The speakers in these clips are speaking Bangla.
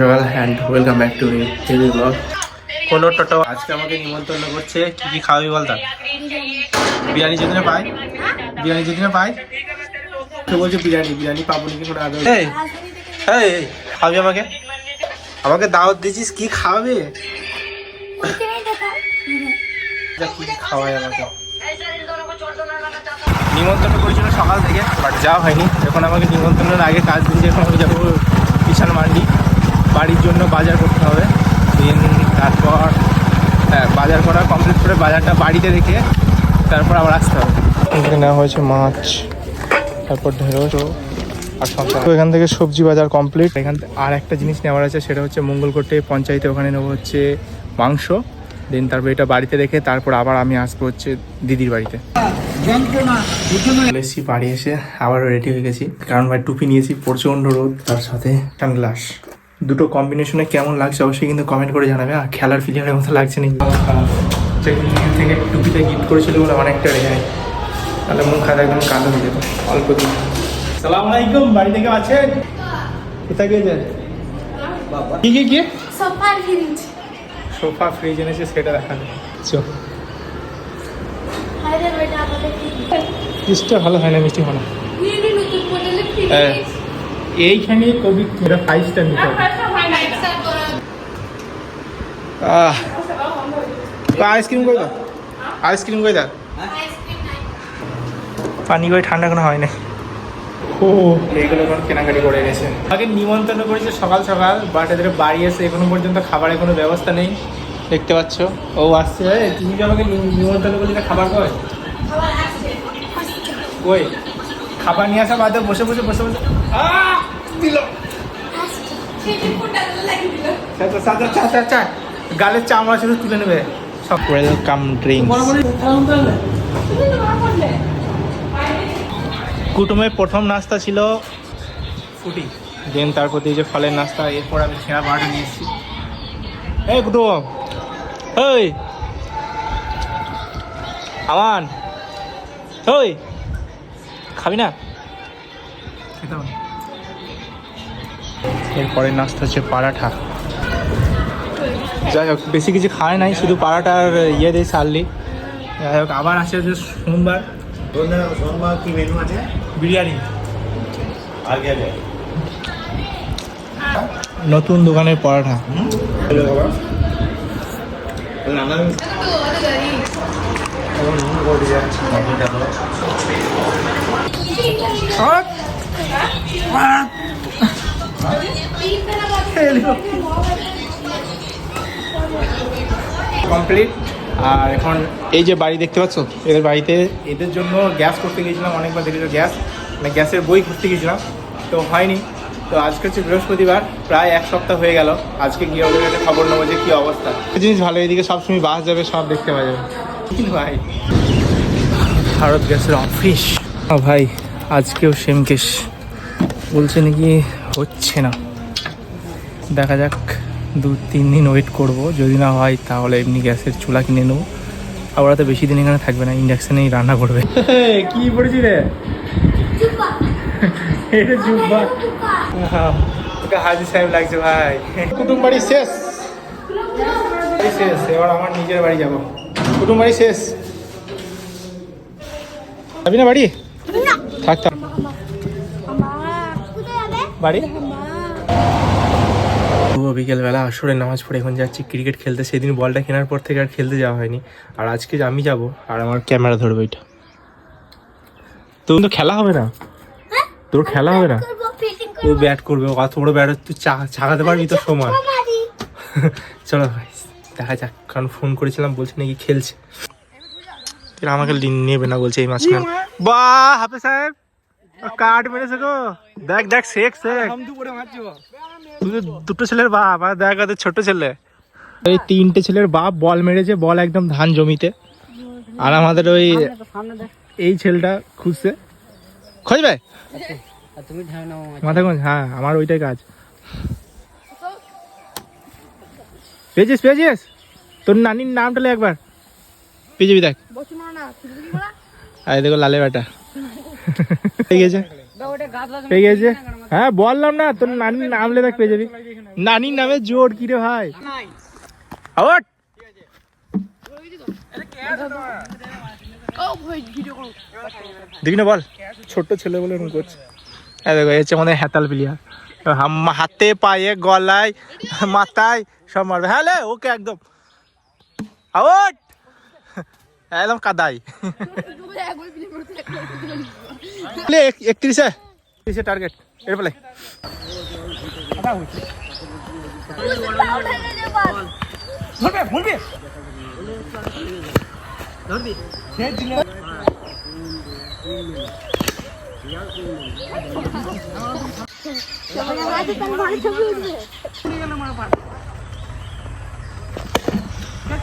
সকাল and welcome back to heavy blog কোনো টোটো আজকে আমাকে নিমন্ত্রণ করছে কি কি খাওয়াবি বল তার বিরিয়ানি যদি না পাই বিরিয়ানি যদি না পাই। তো বলছে বিরিয়ানি বিরিয়ানি পাবো নাকি কোনো আদৌ? এই এই খাবি আমাকে? আমাকে দাওয়াত দিয়েছিস কি খাওয়াবে? যা কি খাওয়াই আমাকে? নিমন্ত্রণ করেছিল সকাল থেকে বাট যাওয়া হয়নি। এখন আমাকে নিমন্ত্রণের আগে কাজ দিয়েছে এখন আমি যাব বিশাল মান্ডি। বাড়ির জন্য বাজার করতে হবে। দিন তারপর হ্যাঁ বাজার করা কমপ্লিট করে বাজারটা বাড়িতে রেখে তারপর আবার আসতে হবে। এখানে নেওয়া হয়েছে মাছ তারপর ঢেঁড়স আর শশা তো এখান থেকে সবজি বাজার কমপ্লিট এখান থেকে আর একটা জিনিস নেওয়ার আছে সেটা হচ্ছে মঙ্গলকোটে পঞ্চায়েতে ওখানে নেব হচ্ছে মাংস। দেন তারপর এটা বাড়িতে রেখে তারপর আবার আমি আসব হচ্ছে দিদির বাড়িতে। চলে এসেছি বাড়ি এসে আবার রেডি হয়ে গেছি। কারণ ভাই টুপি নিয়েছি প্রচণ্ড রোদ তার সাথে সানগ্লাস। দুটো কম্বিনেশনে কেমন লাগছে অবশ্যই কিন্তু কমেন্ট করে জানাবে। আর খেলার প্লেয়ারের মতো লাগছে না থেকে টুপিটা গিফট করেছিল বলে অনেকটা রেজায় তাহলে মুখ হাত একদম কালো হয়ে যেত অল্প দিন। সালাম আলাইকুম বাড়ি থেকে আছেন? কোথায় গিয়েছেন কি কি কি? সোফার ফ্রিজ সোফা ফ্রিজ এনেছে সেটা দেখাবে চো। ফ্রিজটা ভালো হয় না মিষ্টি ফ্রিজ হ্যাঁ। এইখানে কবি এটা ফাইভ স্টার নিতে হবে। আহ আইসক্রিম কই দাও আইসক্রিম কই দাও পানি করে ঠান্ডা কোনো হয় না ও এইগুলো কেনাকাটি করে গেছে আগে নিমন্ত্রণ করেছে সকাল সকাল বাট এদের বাড়ি এসে এখনও পর্যন্ত খাবারের কোনো ব্যবস্থা নেই। দেখতে পাচ্ছ? ও আসছে এই, তুমি কি আমাকে নিমন্ত্রণ করলি খাবার কয় কই? খাবার নিয়ে আসা বাদে বসে বসে বসে বসে। দিল। গালের চামড়া শুধু তুলে নেবে। সব। ওয়েলকাম ড্রিঙ্ক কুটুমের প্রথম নাস্তা ছিল ফুটি দেন তারপর দিয়ে যে ফলের নাস্তা এরপর আমি ছেঁড়া বাড়া নিয়ে এসেছি। এই কুটুম ওই আমান ওই খাবি না? এরপরে নাস্তা হচ্ছে পারাঠা। যাই হোক বেশি কিছু খায় নাই শুধু পারাটা আর ইয়ে দিয়ে সারলি যাই হোক আবার আছে যে সোমবার। সোমবার কি মেনু আছে বিরিয়ানি। আগে আগে নতুন দোকানের পরাঠা। রান্না কমপ্লিট আর এখন এই যে বাড়ি দেখতে পাচ্ছ? এদের বাড়িতে এদের জন্য গ্যাস করতে গিয়েছিলাম অনেকবার দেখেছ গ্যাস? মানে গ্যাসের বই করতে গিয়েছিলাম তো হয়নি। তো আজকে হচ্ছে বৃহস্পতিবার প্রায় এক সপ্তাহ হয়ে গেল। আজকে গিয়ে ওদের কাছে খবর নেব যে কী অবস্থা। একটা জিনিস ভালো এদিকে সবসময় বাস যাবে সব দেখতে পাওয়া যাবে। ভাই। ভারত গ্যাসের অফিস। ভাই আজকেও সেম কেস বলছে নাকি হচ্ছে না। দেখা যাক দু তিন দিন ওয়েট করব। যদি না হয় তাহলে এমনি গ্যাসের চুলা কিনে নেব। আবার তো বেশি দিন এখানে থাকবে না ইন্ডাকশনেই রান্না করবে। কি পড়েছি রে? এটা জুব্বা তোকে হাজি সাহেব লাগছে ভাই। কুটুম বাড়ি শেষ। শেষ এবার আমার নিজের বাড়ি যাব। কুটুম বাড়ি শেষ। যাবি না বাড়ি? বাড়ি? শুভ বিকেলবেলা আসরে নামাজ পড়ে এখন যাচ্ছি ক্রিকেট খেলতে। সেদিন বলটা কেনার পর থেকে আর খেলতে যাওয়া হয়নি। আর আজকে আমি যাব আর আমার ক্যামেরা ধরবে এটা। তোর তো খেলা হবে না? তোর খেলা হবে না? ও ব্যাট করবে অত বড় ব্যাট তুই চা- চাগাতে পারবি তো সময়। চলো ভাই দেখা যাক। কারণ ফোন করেছিলাম বলছে নাকি খেলছে। এরা আমাকে লিন নেবে না বলছে এই মাঝখানে। বাহ হাফে সাহেব। কাঠ মেরেছে গো। দেখ দেখ শেখ শেখ। তুই দুটো ছেলের বাপ আর দেখ ওদের ছোট ছেলে। এই তিনটে ছেলের বাপ বল মেরেছে বল একদম ধান জমিতে। আর আমাদের ওই এই ছেলেটা খুঁজছে। খুঁজবে মাথা কোন হ্যাঁ আমার ওইটাই কাজ। পেয়েছিস পেয়েছিস? তোর নানির নামটা লে একবার। পেয়ে যাবি দেখ। আর দেখো লালে বেটা। পেয়ে গেছে? পেয়ে গেছে? হ্যাঁ বললাম না তোর নানির নাম লে দেখ পেয়ে যাবি। নানির নামে জোর কি রে ভাই? আউট! দেখি না বল। ছোট্ট ছেলে বলে এরকম করছে। হ্যাঁ দেখো হচ্ছে আমাদের হ্যাতাল প্লেয়ার। হাতে পায়ে গলায় মাথায় সব মারবে। হ্যাঁ ওকে একদম। আউট! একদম কাদাই। একত্রিশে। একত্রিশে টার্গেট এর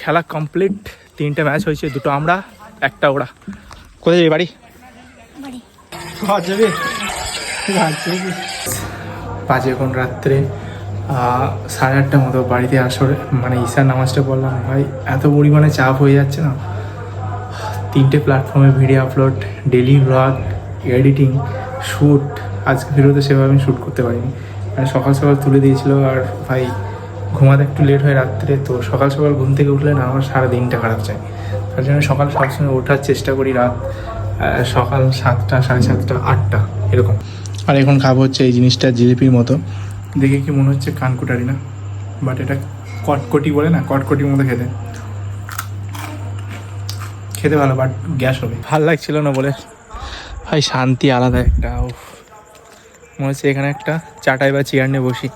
খেলা কমপ্লিট তিনটে ম্যাচ হয়েছে দুটো আমরা একটা ওরা। কোথায় যাবি বাড়ি? বাজে এখন রাত্রে সাড়ে আটটা মতো বাড়িতে আসরে মানে ঈশার নামাজটা বললাম ভাই এত পরিমাণে চাপ হয়ে যাচ্ছে না। তিনটে প্ল্যাটফর্মে video upload daily blog editing shoot আজকে ভিডিওতে সেভাবে আমি শ্যুট করতে পারিনি। মানে সকাল সকাল তুলে দিয়েছিল আর ভাই ঘুমাতে একটু লেট হয় রাত্রে তো সকাল সকাল ঘুম থেকে উঠলে না আমার সারা দিনটা খারাপ যায়। তার জন্য সকাল সবসময় ওঠার চেষ্টা করি রাত সকাল সাতটা সাড়ে সাতটা আটটা এরকম। আর এখন খাব হচ্ছে এই জিনিসটা জিলিপির মতো। দেখে কি মনে হচ্ছে কানকুটারি না? বাট এটা কটকটি বলে না কটকটির মতো খেতে। খেতে ভালো বাট গ্যাস হবে। ভালো লাগছিল না বলে। ভাই শান্তি আলাদা একটা। মনে হচ্ছে এখানে একটা চাটাই বা চেয়ার নিয়ে বসি।